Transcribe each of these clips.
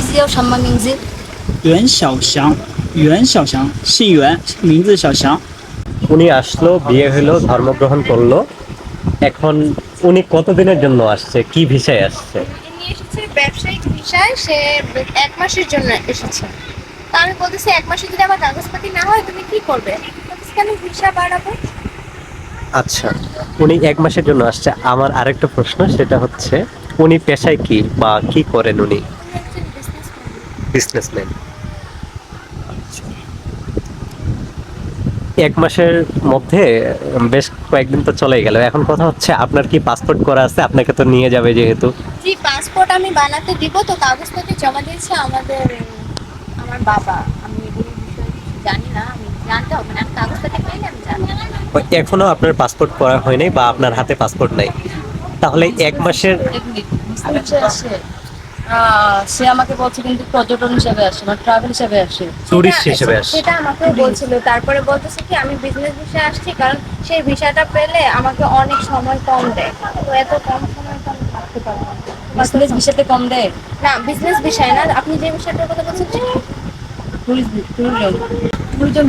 字叫什么名字？袁小翔，袁小翔，姓袁，名字小翔。 উনি আসলো বিয়ে হলো ধর্মগ্রহণ করলো এখন উনি কতদিনের জন্য আসছে কি ভিসায় আসছে ইনি এসেছে ব্যবসায়িক ভিসায় সে এক মাসের জন্য এসেছে তা আমি বলতেছি এক মাসে যদি আমার কাগজপাতি না হয় তুমি কি করবে বলতেছি, আমি ভিসা বাড়াবো আচ্ছা উনি এক মাসের জন্য আসছে আমার আরেকটা প্রশ্ন সেটা হচ্ছে উনি পেশায় কি বা কি করেন উনি আমি একজন বিজনেস বিজনেসম্যান এক মাসের মধ্যে বেশ কয়েকদিন তো চলে গেল। এখন কথা হচ্ছে আপনার কি পাসপোর্ট করা আছে? আপনাকে তো নিয়ে যাবে যেহেতু। জি পাসপোর্ট আমি বানাতে দিব তো কাগজপত্র জমা দিয়েছে আমাদের আমার বাবা। আমি এগুলো বিষয়ে কিছু জানি না আমি জানতে হবে না। কাগজপত্র পেলে আমি জানব। এখনও আপনার পাসপোর্ট করা হয়নি বা আপনার হাতে পাসপোর্ট নাই। তাহলে এক মাসের সে আমাকে বলছে কিন্তু পর্যটন হিসেবে আসে মানে ট্রাভেল হিসেবে আসে। টুরিস্ট সেটা- হিসেবে আসছে সেটা আমাকে বলছিল। তারপরে বলতেছে কি আমি বিজনেস ভিসায় আসছি কারণ সেই ভিসাটা পেলে আমাকে অনেক সময় কম দেয়। তো এত কম সময় তো আমি থাকতে পারব না। বিজনেস বিষয়তে কম দেয়? না বিজনেস বিষয় না। আপনি যে বিষয়টার কথা বলছেন ট্যুরিজম ট্যুরিজম কিন্তু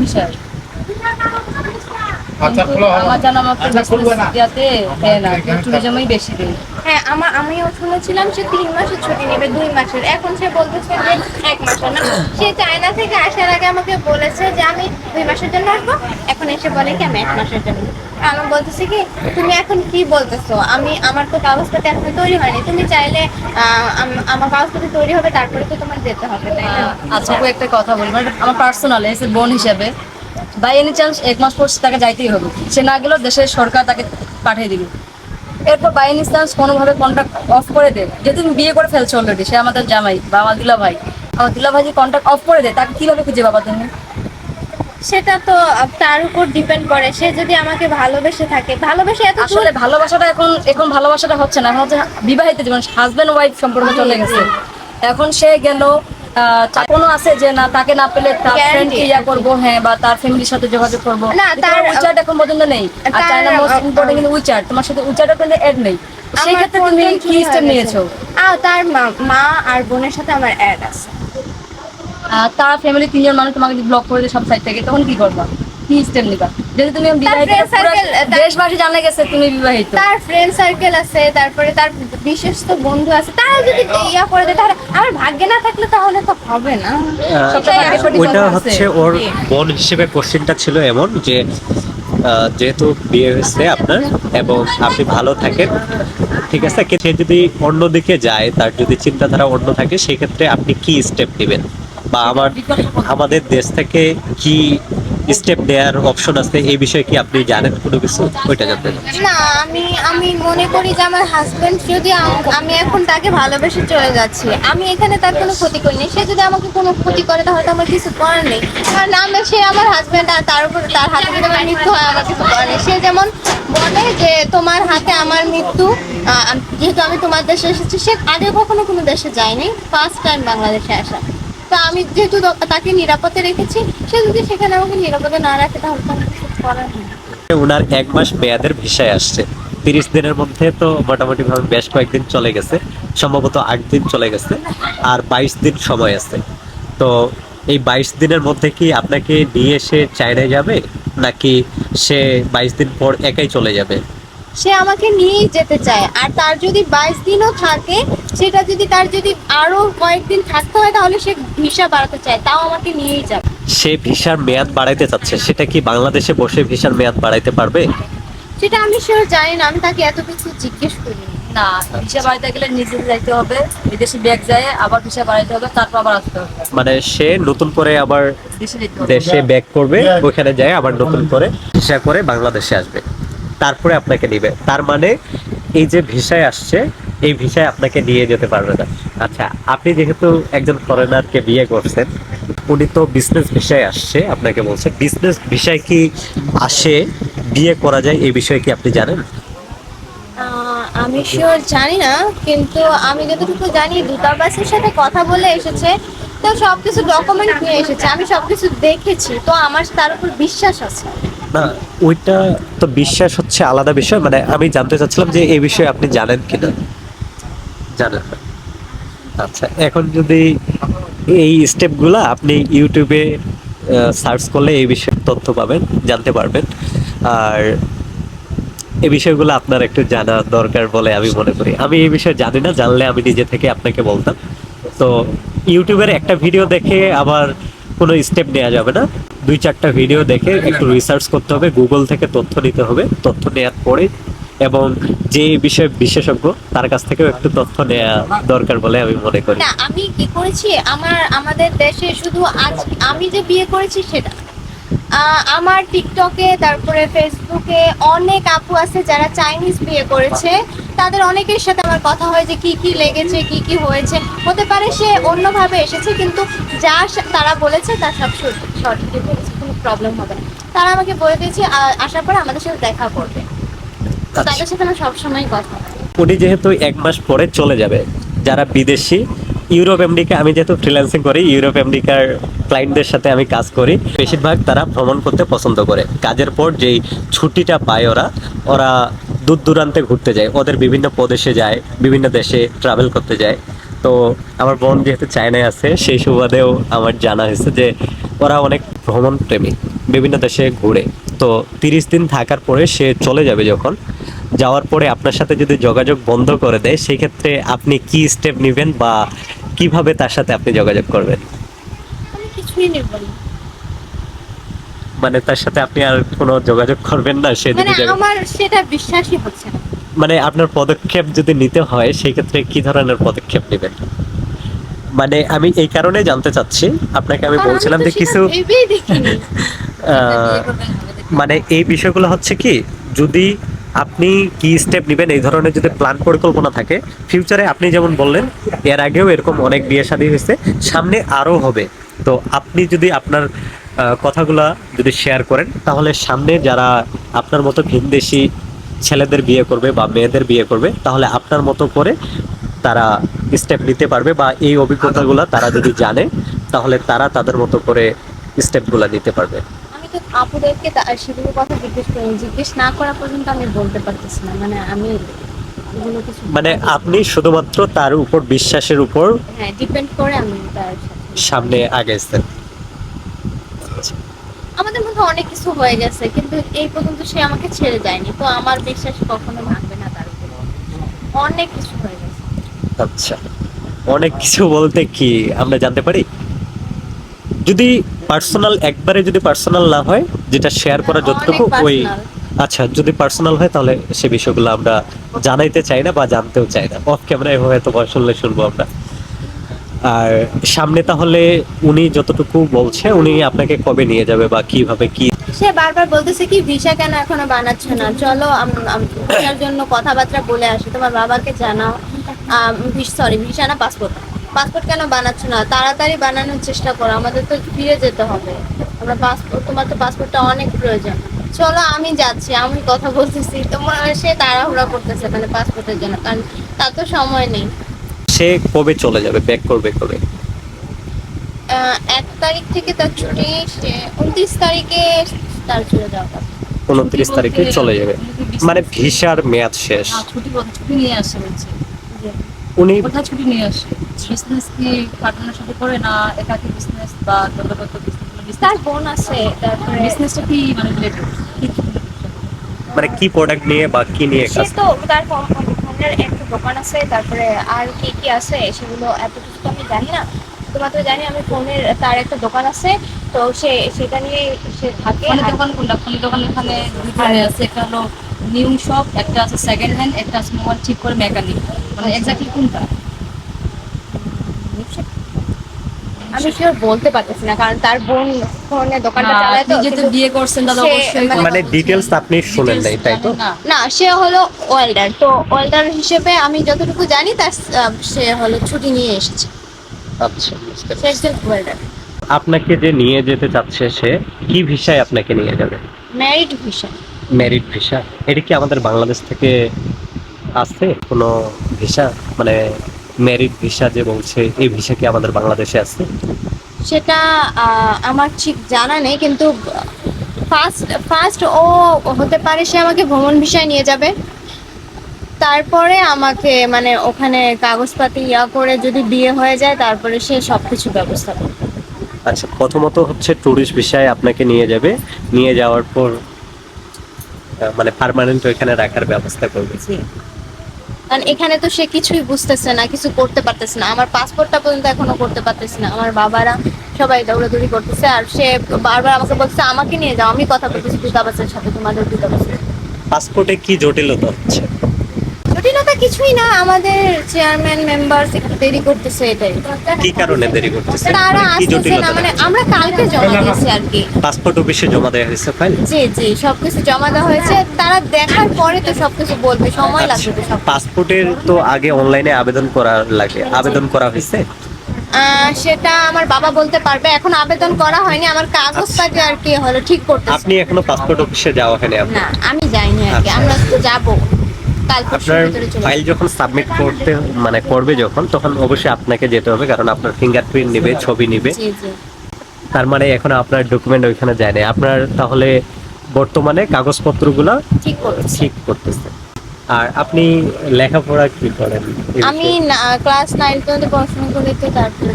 আমার জানা মতো বিজনেস ইয়াতে দেয় না ট্যুরিজমই বেশি দেয়। হ্যাঁ আমার, আমিও শুনেছিলাম সে তিন মাসের ছুটি নেবে, দুই মাসের। এখন সে বলতেছে যে এক মাসের না। সে চায়না থেকে আসার আগে আমাকে বলেছে যে আমি দুই মাসের জন্য আসব। এখন এসে বলে কি আমি এক মাসের জন্য। আমি বলতেছি কি, তুমি এখন কি বলতেছো? আমি, আমার তো কাগজপাতি এখন তৈরি হয়নি। তুমি চাইলে আম- আমার কাগজপাতি তৈরি হবে, তারপরে তো তোমার যেতে হবে, তাই না? আচ্ছা একটা কথা বলি। মানে আমার পার্সোনাল এসে বোন হিসেবে বাই এনি চান্স এক মাস পর তাকে যাইতেই হবে। সে না গেলেও দেশের সরকার তাকে পাঠিয়ে দিবে। এরপর বাই এনি চান্স কোনোভাবে কন্ট্যাক্ট অফ করে দেয়। যেহেতু তুমি বিয়ে করে ফেলছো অলরেডি সে আমাদের জামাই বা আমার দুলা ভাই আমার দুলা ভাই যে কন্ট্যাক্ট অফ করে দেয় তাকে কীভাবে খুঁজে পাবা তুমি? সেটা তো তার উপর ডিপেন্ড করে। সে যদি আমাকে ভালোবেসে থাকে ভালোবেসে এত আসলে ভালোবাসাটা এখন এখন ভালোবাসাটা হচ্ছে না। এখন হচ্ছে বিবাহিত জীবন হাজব্যান্ড ওয়াইফ সম্পর্ক চলে গেছে। এখন সে গেল কোনো আছে যে না তাকে না পেলে তার। ফ্রেন্ড ইয়া করব হ্যাঁ বা তার ফ্যামিলির সাথে যোগাযোগ করব। না, তার- উইচার্ট এখন পর্যন্ত নেই। আর চায়না মোস্ট ইম্পর্টেন্ট কিন্তু উইচার্ট তোমার সাথে উইচার্টও কিন্তু এড নেই। সেই ক্ষেত্রে তুমি কি স্টেপ নিয়েছো? আহ, তার মা- আর বোনের সাথে আমার অ্যাড আছে। তার ফ্যামিলি তিনজন মানুষ তোমাকে যদি ব্লক করে দেয় সব সাইড থেকে তখন কি করবা? কি স্টেপ নিবা যদি তুমি দেশবাসী জানা গেছে তুমি বিবাহিত। তার ফ্রেন্ড সার্কেল আছে তারপরে তার বিশ্বস্ত বন্ধু আছে। তারা যদি ইয়া করে দেয় তাহলে আমার ভাগ্যে না থাকলে তাহলে তো হবে না। ওইটা হচ্ছে ওর বোন হিসেবে কোশ্চেনটা ছিল এমন যে যেহেতু বিয়ে হয়েছে আপনার এবং আপনি ভালো থাকেন ঠিক আছে? সে যদি অন্যদিকে যায় তার যদি চিন্তাধারা অন্য থাকে সেক্ষেত্রে আপনি কি স্টেপ নেবেন? বা আমার আমাদের দেশ থেকে কি স্টেপ দেওয়ার অপশন আছে, এই বিষয়ে কি আপনি জানেন কোনো কিছু? ওইটা জানতে না, আমি আমি মনে করি যে আমার হাজবেন্ড যদি আমি এখন তাকে ভালোবেসে চলে যাচ্ছি, আমি এখানে তার কোনো ক্ষতি করিনি সে যদি আমাকে কোনো ক্ষতি করে, তাহলে আমার কিছু করার নেই। কারণ আমি, সে আমার হাজবেন্ড আর তার উপর, তার হাতে যদি আমার মৃত্যু হয়, আমার কিছু করার নেই। সে যেমন বলে যে, তোমার হাতে আমার মৃত্যু যেহেতু আমি তোমার দেশে এসেছি, সে আগে কখনো কোনো দেশে যায়নি ফার্স্ট টাইম বাংলাদেশে আসা। তো আমি যেহেতু তাকে নিরাপদে রেখেছি, সে যদি সেখানে আমাকে নিরাপদে না রাখে, তাহলে কিছু করার নেই। ওনার এক মাস মেয়াদের ভিসায় আসছে। তিরিশ দিনের মধ্যে তো মোটামুটি ভাবে বেশ কয়েকদিন চলে গেছে। সম্ভবত আট দিন চলে গেছে, আর বাইশ দিন সময় আছে। তো এই বাইশ দিনের মধ্যে কি আপনাকে নিয়ে এসে চায়নায় যাবে, নাকি সে বাইশ দিন পর একাই চলে যাবে? সে আমাকে নিয়েই যেতে চায়। আর তার যদি বাইশ দিনও থাকে সেটা যদি তার যদি আরও কয়েকদিন থাকতে হয় তাহলে সে ভিসা বাড়াতে চায়। তাও আমাকে নিয়েই যাবে। সে ভিসার মেয়াদ বাড়াইতে চাচ্ছে। সেটা কি বাংলাদেশে বসে ভিসার মেয়াদ বাড়াইতে পারবে? সেটা আমি শিওর জানি না। আমি তাকে এত কিছু জিজ্ঞেস করিনি। না ভিসা বাড়াইতে গেলে নিজে যাইতে হবে। বিদেশে ব্যাগ যায় আবার ভিসা বাড়াইতে হবে তারপর আবার আসতে হবে। মানে সে নতুন করে আবার দেশে ব্যাক করবে ওখানে যায় আবার নতুন করে ভিসা করে বাংলাদেশে আসবে। তারপরে আপনাকে নিবে তার মানে এই যে ভিসায় আসছে, এই ভিসায় আপনাকে নিয়ে যেতে পারবে না। আচ্ছা আপনি যেহেতু একজন ফরেনারকে বিয়ে করছেন, উনি তো বিজনেস ভিসায় আসছে, আপনাকে বলছে বিজনেস ভিসায় কি আসে? বিয়ে করা যায়, এই বিষয়ে কি আপনি জানেন? আমি শিওর জানি না, কিন্তু আমি যতটুকু জানি, দূতাবাসের সাথে কথা বলে এসেছে। তো সবকিছু ডকুমেন্ট নিয়ে এসেছে, আমি সবকিছু দেখেছি, তো আমার, তার উপর বিশ্বাস আছে। না ওইটা তো বিশ্বাস হচ্ছে আলাদা বিষয় মানে আমি জানতে চাচ্ছিলাম যে এই বিষয়ে আপনি জানেন কিনা। জানেন। আচ্ছা এখন যদি এই স্টেপগুলো আপনি ইউটিউবে সার্চ করলে এই বিষয়ে তথ্য পাবেন জানতে পারবেন। আর এই বিষয়গুলো আপনার একটু জানা দরকার বলে আমি মনে করি। আমি এই বিষয়ে জানি না জানলে আমি নিজে থেকে আপনাকে বলতাম। তো ইউটিউবের একটা ভিডিও দেখে আবার কোনো স্টেপ নেওয়া যাবে না। দুই চারটা ভিডিও দেখে একটু রিসার্চ করতে হবে গুগল থেকে তথ্য নিতে হবে, তথ্য নেওয়ার পরে এবং যে বিষয়ে বিশেষজ্ঞ, তার কাছ থেকেও একটু তথ্য নেওয়া দরকার বলে আমি মনে করি। আমি কি করেছি? আমার, আমাদের দেশে শুধু আজ, আমি যে বিয়ে করেছি সেটা আমার টিকটকে তারপরে ফেসবুকে অনেক আপু আছে যারা চাইনিজ বিয়ে করেছে। তাদের অনেকের সাথে আমার কথা হয় যে কি কি লেগেছে কি কি হয়েছে। হতে পারে সে অন্যভাবে এসেছে কিন্তু যা তারা বলেছে তার সব বলেছে কোনো প্রবলেম হবে না। তারা আমাকে বলে দিয়েছে আসার পর আমাদের সাথে দেখা করবে। আচ্ছা। তাদের সাথে আমার সবসময় কথা উনি যেহেতু এক মাস পরে চলে যাবে যারা বিদেশি ইউরোপ, আমেরিকা, আমি যেহেতু ফ্রিল্যান্সিং করি, ইউরোপ, আমেরিকার ক্লায়েন্টদের সাথে আমি কাজ করি। বেশিরভাগ তারা ভ্রমণ করতে পছন্দ করে। কাজের পর যেই ছুটিটা পায় ওরা ওরা দূর দূরান্তে ঘুরতে যায়। ওদের বিভিন্ন প্রদেশে যায়, বিভিন্ন দেশে ট্রাভেল করতে যায়। তো আমার বোন যেহেতু চায়নায় আছে, সেই সুবাদেও আমার জানা হয়েছে যে ওরা অনেক ভ্রমণ প্রেমী বিভিন্ন দেশে ঘুরে। তো তিরিশ দিন থাকার পরে সে চলে যাবে যখন। যাওয়ার পরে আপনার সাথে যদি যোগাযোগ বন্ধ করে দেয় সেই ক্ষেত্রে আপনি কি স্টেপ নেবেন বা কীভাবে তার সাথে আপনি যোগাযোগ করবেন? আমি কিছুই নেব না। মানে তার সাথে আপনি আর কোনো যোগাযোগ করবেন না সে মানে যদি যোগা- আমার সেটা বিশ্বাসই হচ্ছে না। মানে আপনার পদক্ষেপ যদি নিতে হয় সেই ক্ষেত্রে কি ধরনের পদক্ষেপ নেবেন? মানে আমি এই কারণে জানতে চাচ্ছি আপনাকে আমি কারণ বলছিলাম তো যে সেটা কিছু ভেবেই দেখিনি। আহ, মানে এই বিষয়গুলো হচ্ছে কি যদি আপনি কি স্টেপ নেবেন? এই ধরনের যদি প্ল্যান পরিকল্পনা থাকে ফিউচারে আপনি যেমন বললেন, এর আগেও এরকম অনেক বিয়ে শাদী হয়েছে, সামনে আরও হবে। তো আপনি যদি আপনার কথাগুলা যদি শেয়ার করেন, তাহলে সামনে যারা আপনার মতো ভিনদেশি ছেলেদের বিয়ে করবে বা মেয়েদের বিয়ে করবে, তাহলে আপনার মতো করে তারা স্টেপ নিতে পারবে বা এই অভিজ্ঞতাগুলো তারা যদি জানে, তাহলে তারা তাদের মতো করে স্টেপগুলো নিতে পারবে। তো আপুদেরকে তা- সেগুলো কথা জিজ্ঞেস করি জিজ্ঞেস না করা পর্যন্ত আমি বলতে পারতেছি না। মানে আমি মানে আপনি শুধুমাত্র তার উপর বিশ্বাসের উপর হ্যাঁ ডিপেন্ড করে আমি তার সামনে আগেছেন আমাদের মধ্যে অনেক কিছু হয়ে গেছে কিন্তু এই পর্যন্ত সে আমাকে ছেড়ে যায়নি তো আমার বিশ্বাস কখনো ভাঙবে না তার উপরে। অনেক কিছু হয়ে গেছে। আচ্ছা অনেক কিছু বলতে কি আমরা জানতে পারি? যদি পার্সোনাল একবারে যদি পার্সোনাল না হয় যেটা শেয়ার করা যতটুকু ওই আচ্ছা যদি পার্সোনাল হয় তাহলে সে বিষয়গুলো আমরা জানাইতে চাই না বা জানতেও চাই না। অফ ক্যামেরায় হয়তো বা শুনলে শুনব আমরা। আর সামনে তাহলে উনি যতটুকু বলছে উনি আপনাকে কবে নিয়ে যাবে বা কীভাবে কি সে বারবার বলতেছে কি ভিসা কেন এখনও বানাচ্ছ না? চলো ভিসার জন্য কথাবার্তা বলে আসি। তোমার বাবাকে জানাও। সরি ভিসা না পাসপোর্ট পাসপোর্ট কেন বানাচ্ছ না? তাড়াতাড়ি বানানোর চেষ্টা করো আমাদের তো ফিরে যেতে হবে। আমরা পাসপোর্ট তোমার তো পাসপোর্টটা অনেক প্রয়োজন। চলো আমি যাচ্ছি আমি কথা বলতেছি তোমার সে তাড়াহুড়া করতেছে মানে পাসপোর্টের জন্য কারণ তার তো সময় নেই। সে কবে চলে যাবে? ব্যাক করবে কবে? আহ, এক তারিখ থেকে তার ছুটি সে উনত্রিশ তারিখে তার চলে যাওয়া কথা উনত্রিশ তারিখে চলে যাবে। মানে ভিসার মেয়াদ শেষ। হ্যাঁ, ছুটি নিয়ে আসে উনি ছুটি নিয়ে আসে। বিজনেস কি পার্টনার সাথে করে না একাকি বিজনেস বা দলগত বিজনেস তার বোন আছে তারপরে বিজনেসটা কি মানে রিলেটেড মানে কি প্রোডাক্ট নিয়ে বা কি নিয়ে কাজ তো তার ফোনের একটা দোকান আছে তারপরে আর কি কি আছে সেগুলো এত কিছু তো আমি জানি না। শুধুমাত্র জানি আমি ফোনের তার একটা দোকান আছে তো সে সেটা নিয়ে সে থাকে। ফোনের দোকান কোনটা? ফোনের দোকান এখানে দুইটা আছে একটা হলো নিউ শপ একটা আছে সেকেন্ড হ্যান্ড একটা আছে মোবাইল ঠিক করে মেকানিক মানে এক্স্যাক্টলি কোনটা? আমি শিওর বলতে পারতেছি না কারণ তার বোন ফোনের দোকানটা চালায় তো যেহেতু বিয়ে করছেন তাহলে সে অবশ্যই মানে- মানে ডিটেলস আপনি শুনেন নাই তাই তো? না না সে হলো ওয়েল্ডার তো ওয়েল্ডার হিসেবে আমি যতটুকু জানি তার আহ, সে হলো ছুটি নিয়ে এসেছে। আচ্ছা বুঝতে সে একজন ওয়েল্ডার আপনাকে যে নিয়ে যেতে চাচ্ছে সে কি ভিসায় আপনাকে নিয়ে যাবে? ম্যারিড ভিসা মেরিট ভিসা এটা কি আমাদের বাংলাদেশ থেকে আসছে কোনো ভিসা মানে মেরিট ভিসা যে বলছে এই ভিসা কি আমাদের বাংলাদেশে আছে? সেটা আমার ঠিক জানা নেই কিন্তু ফার্স্ট ফার্স্ট ও হতে পারে সে আমাকে ভ্রমণ বিষয় নিয়ে যাবে। তারপরে আমাকে মানে ওখানে কাগজপাতি ইয়া করে যদি বিয়ে হয়ে যায় তারপরে সে সবকিছু ব্যবস্থা করবে। আচ্ছা প্রথমত হচ্ছে ট্যুরিস্ট বিষয়ে আপনাকে নিয়ে যাবে। নিয়ে যাওয়ার পর মানে পার্মানেন্ট ওইখানে রাখার ব্যবস্থা করবে। কারণ এখানে তো সে কিছুই বুঝতেছে না, কিছু করতে পারতেছে না। আমার পাসপোর্টটা পর্যন্ত এখনও করতে পারতেছে না। আমার বাবারা সবাই দৌড়াদৌড়ি করতেছে আর সে বারবার আমাকে বলছে আমাকে নিয়ে যাও, আমি কথা বলতেছি, দূতাবাসের সাথে, তোমাদের দূতাবাসের পাসপোর্টে কি জটিলতা হচ্ছে? জটিলতা কিছুই না আমাদের চেয়ারম্যান মেম্বার একটু দেরি করতেছে এটাই। কি কারণে দেরি করতেছে? তারা মানে আসতেছে না মানে আমরা কালকে জমা দিয়েছি আর কি। পাসপোর্ট অফিসে জমা দেওয়া হয়েছে ফাইল জি জি সবকিছু জমা দেওয়া হয়েছে। তারা দেখার পরে তো সবকিছু বলবে সময় লাগবে তো সব পাসপোর্টের তো আগে অনলাইনে আবেদন করা লাগে। আবেদন করা হয়েছে? সেটা আমার বাবা বলতে পারবে। এখন আবেদন করা হয়নি আমার কাগজপাতি আর কি হলো ঠিক করতেছে। আপনি এখনও পাসপোর্ট অফিসে যাওয়া হয়নি না আমি যাইনি আর কি আচ্ছা। আমরা তো যাব। ফাইল যখন সাবমিট করতে মানে করবে যখন তখন অবশ্যই আপনাকে যেতে হবে কারণ আপনার ফিঙ্গারপ্রিন্ট নেবে ছবি নেবে। তার মানে এখন আপনার ডকুমেন্ট ওইখানে যায় না আপনার তাহলে বর্তমানে কাগজপত্রগুলো ঠিক করতেছি। আর আপনি লেখাপড়া কি করেন? আমি ক্লাস নাইন পর্যন্ত পড়াশোনা করে তো তারপরে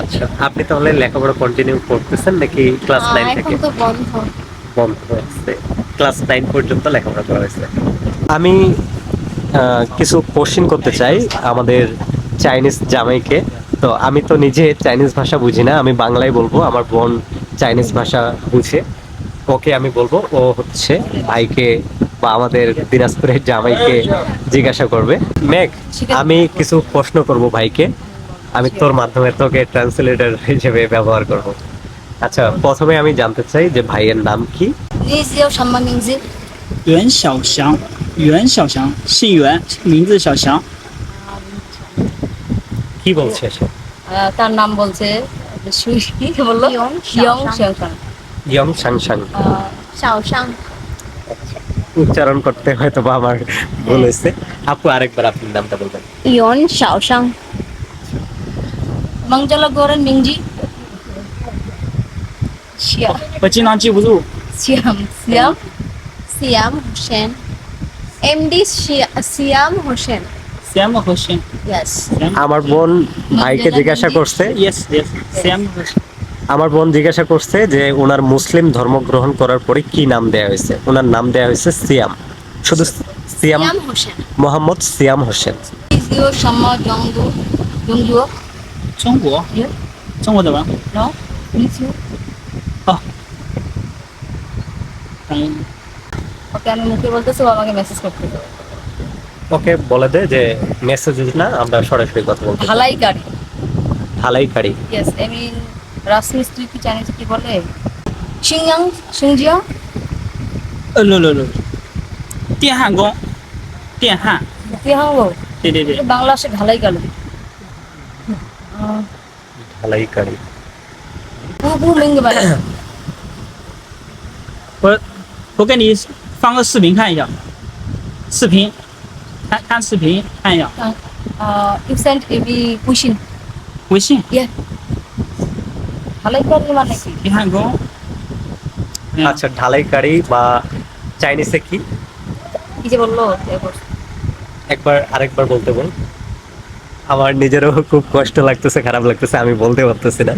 আচ্ছা আপনি তাহলে লেখাপড়া কন্টিনিউ করতেছেন নাকি ক্লাস আহ, নাইন এখন থেকে তো বন্ধ। বন্ধ হয়েছে? ক্লাস নাইন পর্যন্ত লেখাপড়া করা হয়েছে। আমি কিছু কোশ্চিন করতে চাই আমাদের চাইনিজ জামাইকে। তো আমি তো নিজে চাইনিজ ভাষা বুঝি না আমি বাংলায় বলব আমার বোন চাইনিজ ভাষা বুঝে। ওকে আমি বলব ও হচ্ছে ভাইকে বা আমাদের দিনাজপুরের জামাইকে জিজ্ঞাসা করবে। মেঘ আমি কিছু প্রশ্ন করব ভাইকে। আমি তোর মাধ্যমে তোকে ট্রান্সলেটর হিসেবে ব্যবহার করব। আচ্ছা প্রথমে আমি জানতে চাই যে ভাইয়ের নাম কি? 袁小翔，袁小翔，姓袁，名字小翔。 কি বলছে সে আহ, তার নাম বলছে সুই কি বললো Yang Yang Shaoshang. Shaoshang. Yang Sangsang আহ, শাওশাং উচ্চারণ করতে হয়তো বা আমার ভুল হয়েছে আপু আরেকবার আপনার নামটা বলবেন ইয়ন Shaoshang মঞ্জলা Goren মিংজি Siam 我经常记不住。 Siam Siam সিয়াম হোসেন এমডি সিয়াম হোসেন হোসেন ইয়েস আমার বোন ভাইকে জিজ্ঞাসা করছে। ইয়েস ইয়েস হোসেন আমার বোন জিজ্ঞাসা করছে যে ওনার মুসলিম ধর্ম গ্রহণ করার পরে কি নাম দেয়া হয়েছে? ওনার নাম দেয়া হয়েছে সিয়াম। শুধু সিয়াম হোসেন মোহাম্মদ সিয়াম হোসেন। ওকে আমি মুখে বলতেছে ও আমাকে মেসেজ করতে ওকে বলে দে যে মেসেজ না আমরা সরাসরি কথা বলব ঢালাই গাড়ি ঢালাই গাড়ি ইয়েস আই মিন রাজমিস্ত্রি কি জানিস কি বলে? সিংয়াং সিংজিয়াং? লো লো লো। তিয়াহাং। গো তিয়াহাং তিয়াহাং গো বাংলা সে ঢালাই গাড়ি ঢালাই গাড়ি ও ও মেঙ্গে বাড়ি What. 放个视频看一下，视频，看看视频看一下， you send AB question 微信 ইয়ে ঢালাই গাড়ি মানে কি 电焊工。嗯 আচ্ছা ঢালাই কারি বা চাইনিজে কি কি যে বললো এবার একবার আরেকবার বলতে বল আমার নিজেরও খুব কষ্ট লাগতেছে খারাপ লাগতেছে আমি বলতে পারতেছি না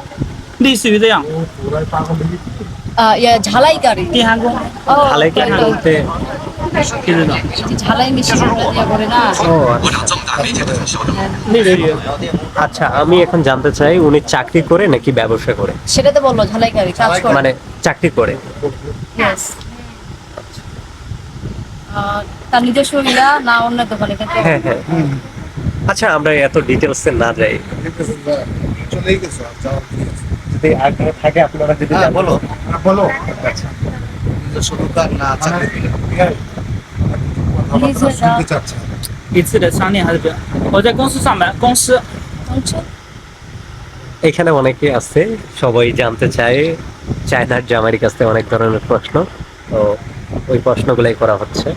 类似于这样， ইয়ে ঝালাই কারি ঝালাই মেশিন করে আচ্ছা।, আচ্ছা। আমি এখন জানতে চাই উনি চাকরি করে নাকি ব্যবসা করে? সেটা তো বলল ঝালাই কারি কাজ করে। মানে চাকরি করে। তার নিজস্ব ইয়া না অন্য দোকানে হ্যাঁ হ্যাঁ। আচ্ছা আমরা এত ডিটেলসে না যাই। চলেই গেছে আর যাওয়ার কি আছে? যদি আগ্রহ থাকে আপনারা যদি হ্যাঁ, জানতে- বলো বলো আচ্ছা নিজস্ব দোকান না চাকরি নিজে কথাবার্তা শুনতে চাচ্ছে一次的商店还是不要。我在公司上班，公司 শুনছো? এখানে অনেকে আছে সবাই জানতে চায় চায়নার জামাইয়ের কাছ থেকে অনেক ধরনের প্রশ্ন তো ওই প্রশ্নগুলাই করা হচ্ছে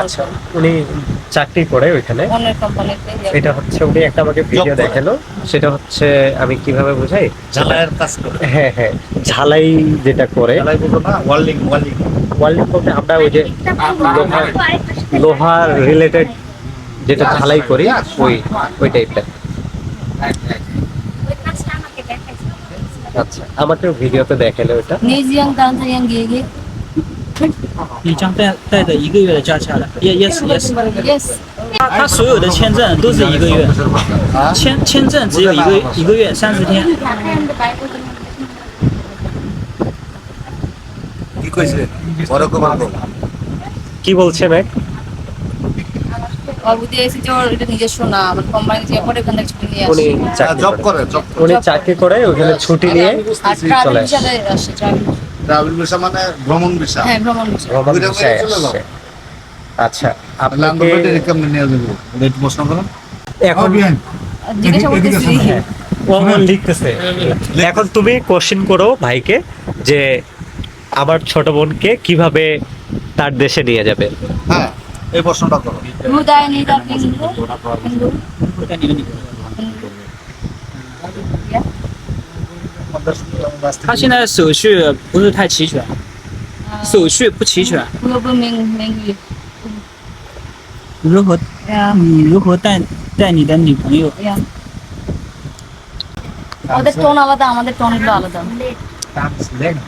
আচ্ছা, উনি হচ্ছে উনি একটা আমাকে ভিডিও সেটা হচ্ছে আমি কীভাবে হ্যাঁ হ্যাঁ ঝালাই যেটা করে। বলব আমরা ওই যে রিলেটেড যেটা ঝালাই করি ওই ওই টাইপটা আচ্ছা আমাকেও ভিডিওতে দেখালে ওটা নিজিয়াং গিয়ে গিয়ে 你将带带着一个月的假期来，yes yes yes。 yes 他所有的签证都是一个月，签签证只有一个一个月三十天。 কি কইছে ওরকম বলবো কি বলছে ম্যাক অবধি এসে যে ওর এটা নিজস্ব না আমার কোম্পানি যে পরে ওখান থেকে ছুটি নিয়ে উনি আসে চাকরি জব করে করে জব উনি চাকরি করে ওখানে ছুটি নিয়ে আর ট্রাভেল চলে আসে। ট্রাভেল ভিসা মানে ভ্রমণ ভিসা হ্যাঁ ভ্রমণ ভিসা ভ্রমণ। আসছে। আচ্ছা আপনাকে নিয়ে প্রশ্ন করুন। এখন জিজ্ঞাসা করতেছি। শোনো, হ্যাঁ। ও ও লিখতেছে। এখন তুমি কোশ্চেন করো ভাইকে যে আমার ছোট বোনকে কীভাবে তার দেশে নিয়ে যাবে? হ্যাঁ এই প্রশ্নটা করো। 他现在手续不是太齐全，手续不齐全， Gua berming minggu. 如何 Ya. 你如何带带你的女朋友？ Ya. ওদের টোন আলাদা আমাদের টোন গুলো আলাদা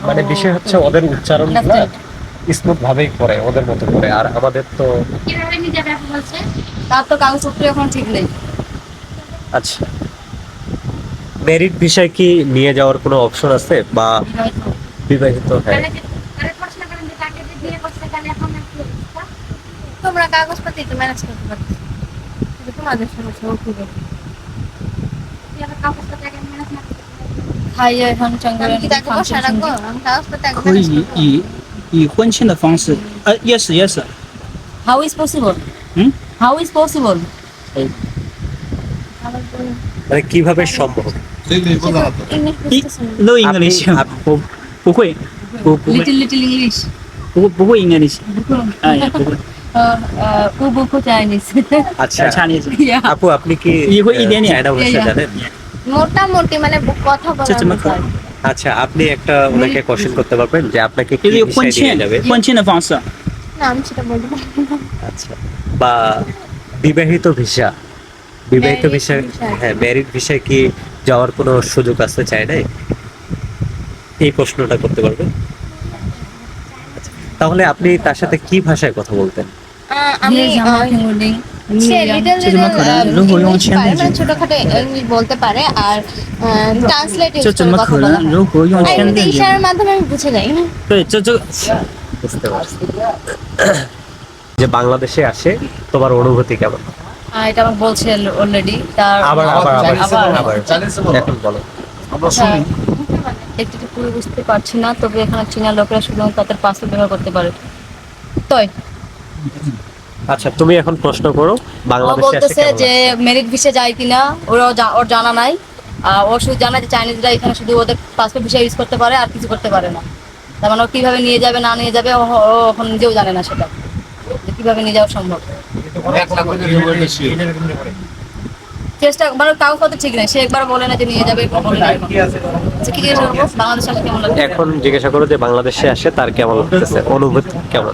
মানে বিষয় হচ্ছে ওদের উচ্চারণ স্মুথ ভাবেই করে ওদের মতো করে আর আমাদের তো তার তো কাগজপত্র এখন ঠিক নেই আচ্ছা মেরিট বিষয় কি নিয়ে যাওয়ার কোনো অপশন আছে বা বিবাহিত হ্যাঁ তোমরা কাগজপত্র তো ম্যানেজ করতে পারছো কিন্তু তোমাদের সমস্যা ও কি করবে? খাইয়ে এখন চঙ্গলে আমি কি তাকে বসা রাখবো আমি কাগজপত্র আগে 可 manage 以 করবো।以以婚庆的方式，呃，yes yes， how is possible hmm? How is possible মানে কিভাবে সম্ভব ইংলিশ বোঝা না তো ইংলিশ 一 বুঝতেছি না। no আপনি- English， up- 不不会，不不会 little little English 不不会 English，哎呀不会 ও বুকু চাইনিজ আচ্ছা Chinese， আপু আপনি কি ই হই ইডেনিয়া। চায়না ভাষা ইয়া, ইয়া। জানেন মোটামুটি মানে কথা বলার这怎么可 মতো 能？ আচ্ছা আপনি একটা ওনাকে কোশ্চেন করতে পারবেন যে আপনাকে কি 就是婚 বিষয় নিয়ে 庆 যাবে 婚庆的方式， না আমি সেটা বলতে পারবো না। আচ্ছা বা বিবাহিত ভিসা বিবাহিত Married ভিসা visa। হ্যাঁ ম্যারিড ভিসায় কি যাওয়ার কোনো সুযোগ আসতে চাই নাই? এই প্রশ্নটা করতে পারবে? আচ্ছা, তাহলে আপনি তার সাথে কি ভাষায় কথা বলতেন? বলতে পারে বুঝতে পারছি। যে বাংলাদেশে আসে তোমার অনুভূতি কেমন? এটা আমার বলছে অলরেডি তার আবার আবার আবার চাইনিজে বলো, আবার চাইনিজে বলো। এখন বলো আমরা শুনি। একটু একটু পুরো বুঝতে পারছি না তবে এখানে চীনা লোকেরা শুধুমাত্র তাদের পাসপোর্ট ব্যবহার করতে পারে। তাই আচ্ছা তুমি এখন প্রশ্ন করো বাংলাদেশে বলতেছে যে মেরিট ভিসা যায় কিনা ওরাও জা- ওর জানা নাই। আর ও শুধু জানা যে চাইনিজরা এখানে শুধু ওদের পাসপোর্ট ভিসা ইউজ করতে পারে আর কিছু করতে পারে না। তার মানে ও কীভাবে নিয়ে যাবে না নিয়ে যাবে ও ও এখন নিজেও জানে না সেটা। কীভাবে নিয়ে যাওয়া সম্ভব। চেষ্টা মানে তাও কত ঠিক নেই। সে একবার বলে না যে নিয়ে যাবে বলে আচ্ছা, আসলে কেমন লাগে এখন জিজ্ঞাসা করো যে বাংলাদেশে আসে তার কেমন লাগতেছে? অনুভূতি কেমন?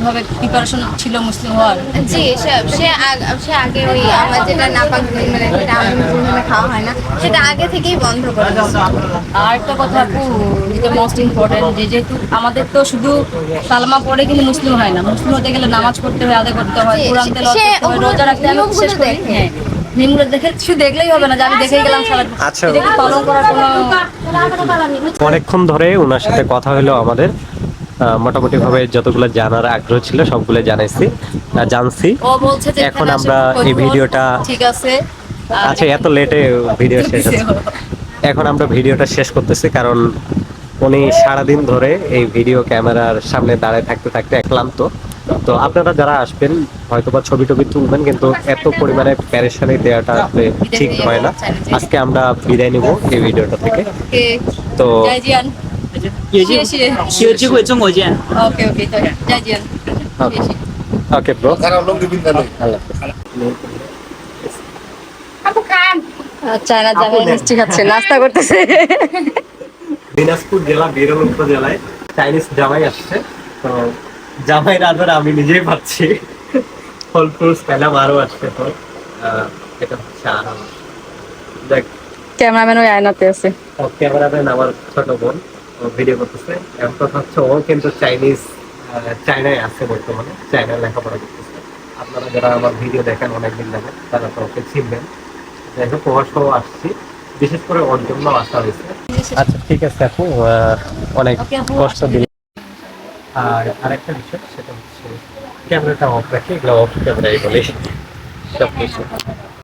সেভাবে প্রিপারেশন ছিল মুসলিম হওয়ার জি সে সে সে আগে ওই আমার যেটা নাপাক মানে যেটা আমি খাওয়া হয় না সেটা আগে থেকেই বন্ধ করে আর একটা কথা আপু যেটা মোস্ট ইম্পর্টেন্ট যে যেহেতু আমাদের তো শুধু সালমা পড়ে কিন্তু মুসলিম হয় না মুসলিম হতে গেলে নামাজ পড়তে হয় আদায় করতে হয় কোরআন তেলাওয়াত করতে হয় রোজা রাখতে আমি নিয়মগুলো শেষ করি দেখে। হ্যাঁ দেখে শুধু দেখলেই হবে না যে আমি দেখেই গেলাম আচ্ছা। পালন করার কোনো অনেকক্ষণ ধরে ওনার সাথে কথা হলো আমাদের মোটামুটিভাবে যতগুলো জানার আগ্রহ ছিল সবগুলো জানাইছি জানছি। এখন আমরা এই ভিডিওটা ঠিক আছে। আচ্ছা এত লেটে ভিডিও শেষ এখন আমরা ভিডিওটা শেষ করতেছি কারণ উনি সারাদিন ধরে এই ভিডিও ক্যামেরার সামনে দাঁড়ায় থাকতে থাকতে ক্লান্ত। তো আপনারা যারা আসবেন হয়তো বা ছবি টবি তুলবেন কিন্তু এত পরিমাণে প্যারেশানি দেওয়াটা আসলে ঠিক হয় না। আজকে আমরা বিদায় নিব এই ভিডিওটা থেকে। তো 有机谢谢有机会中国见。 ওকে ওকে জয় জিয়ান ওকে ওকে ব্রো খারাপ লোক দিবিন না আল্লাহ চায়না যাবে মিষ্টি খাচ্ছে নাস্তা করতেছে দিনাজপুর জেলা বিরল উপজেলায় চাইনিজ জামাই আসছে তো জামাই রাজার আমি নিজেই পাচ্ছি ফল ফ্রুটস পেলাম আরো আসছে তো আহ, এটা হচ্ছে আরাম দেখ ক্যামেরাম্যান ওই আয়নাতে আছে ক্যামেরাম্যান আমার ছোট বোন ও ভিডিও করতেছে। এখন কথা হচ্ছে ও কিন্তু চাইনিজ চায়নায় আছে বর্তমানে। চায়নায় লেখাপড়া করতেছে। আপনারা যারা আমার ভিডিও দেখেন অনেকদিন যাবে তারা তো ওকে চিনবেন। যাই হোক ওর সহ আসছি। বিশেষ করে ওর জন্য আসা হয়েছে। আচ্ছা ঠিক আছে আপু। আহ, অনেক কষ্ট দিল আর আরেকটা বিষয় সেটা হচ্ছে ক্যামেরাটা অফ রাখি এগুলো অফ ক্যামেরাই বলি। সব কিছু